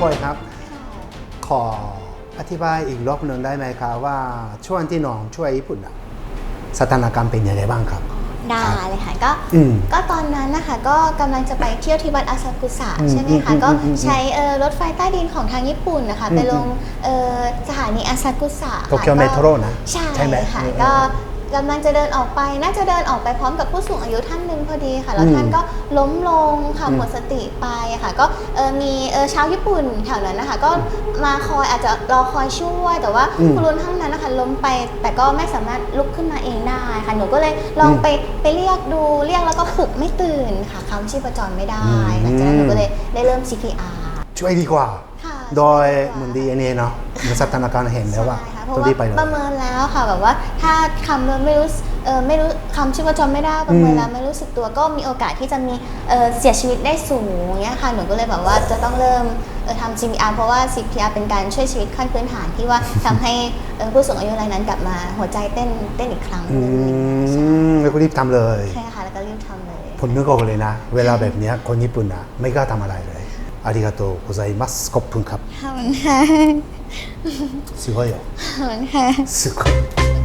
พลอครับ ขออธิบายอีกรอบหนึ่งได้ไหมครับว่าช่วงที่น้องช่วยญี่ปุ่นอะสถานการณ์เป็นยังไงบ้างครับ ได้เลยค่ะก็ก็ตอนนั้นนะคะก็กำลังจะไปเที่ยวที่วัดอาซากุสะใช่ไหมคะก็ใช้รถไฟใต้ดินของทางญี่ปุ่นนะคะไปลงสถานีอาซากุสะโตเกียวเมโทรนะ ใช่ไหมค่ะก็ กำลังจะเดินออกไป น่าจะเดินออกไปพร้อมกับผู้สูงอายุท่านหนึ่งพอดีค่ะ แล้วอืมท่านก็ล้มลงค่ะอืมหมดสติไปค่ะ ก็เอ่อมีเอ่อชาวญี่ปุ่นแถวนั้นนะคะ ก็มาคอยอาจจะรอคอยช่วย แต่ว่าอืมคุณลุงท่านนั้นนะคะล้มไป แต่ก็ไม่สามารถลุกขึ้นมาเองได้ค่ะ หนูก็เลยลองอืมไปไปเรียกดู เรียกแล้วก็ปลุกไม่ตื่นค่ะคำชีพจรไม่ได้อืมหลังจากนั้นหนูก็เลยได้เริ่ม CPR ช่วยดีกว่าค่ะโดยช่วยดีกว่าเหมือนดีเอ็นเอเนาะเหมือนสถานการณ์เห็นแล้วว่าใช่ค่ะ เพต้อราะงว่ารีบไปเลยประเมินแล้วค่ะแบบว่าถ้าคำไม่รู้สึกเออไม่รู้คำชีพจรไม่ได้ประเมินอืมแล้วไม่รู้สึกตัวก็มีโอกาสที่จะมีเออเสียชีวิตได้สูงเงี้ยค่ะหนูก็เลยแบบว่าจะต้องเริ่มเออทำ CPR เพราะว่า CPR เป็นการช่วยชีวิตขั้นพื้นฐานที่ว่าทำให้เออผู้สูงอายุรายนั้นกลับมาหัวใจเต้นเต้นอีกครั้งหอืนึงมแล้วก็รีบทำเลยใช่ค่ะแล้วก็รีบทำเลยผมนึกออกเลยนะ เวลาแบบเนี้ยคนญี่ปุ่นอะไม่กล้าทำอะไรเลย ありがとうございます。コップンカップ。すごいよ。すごい。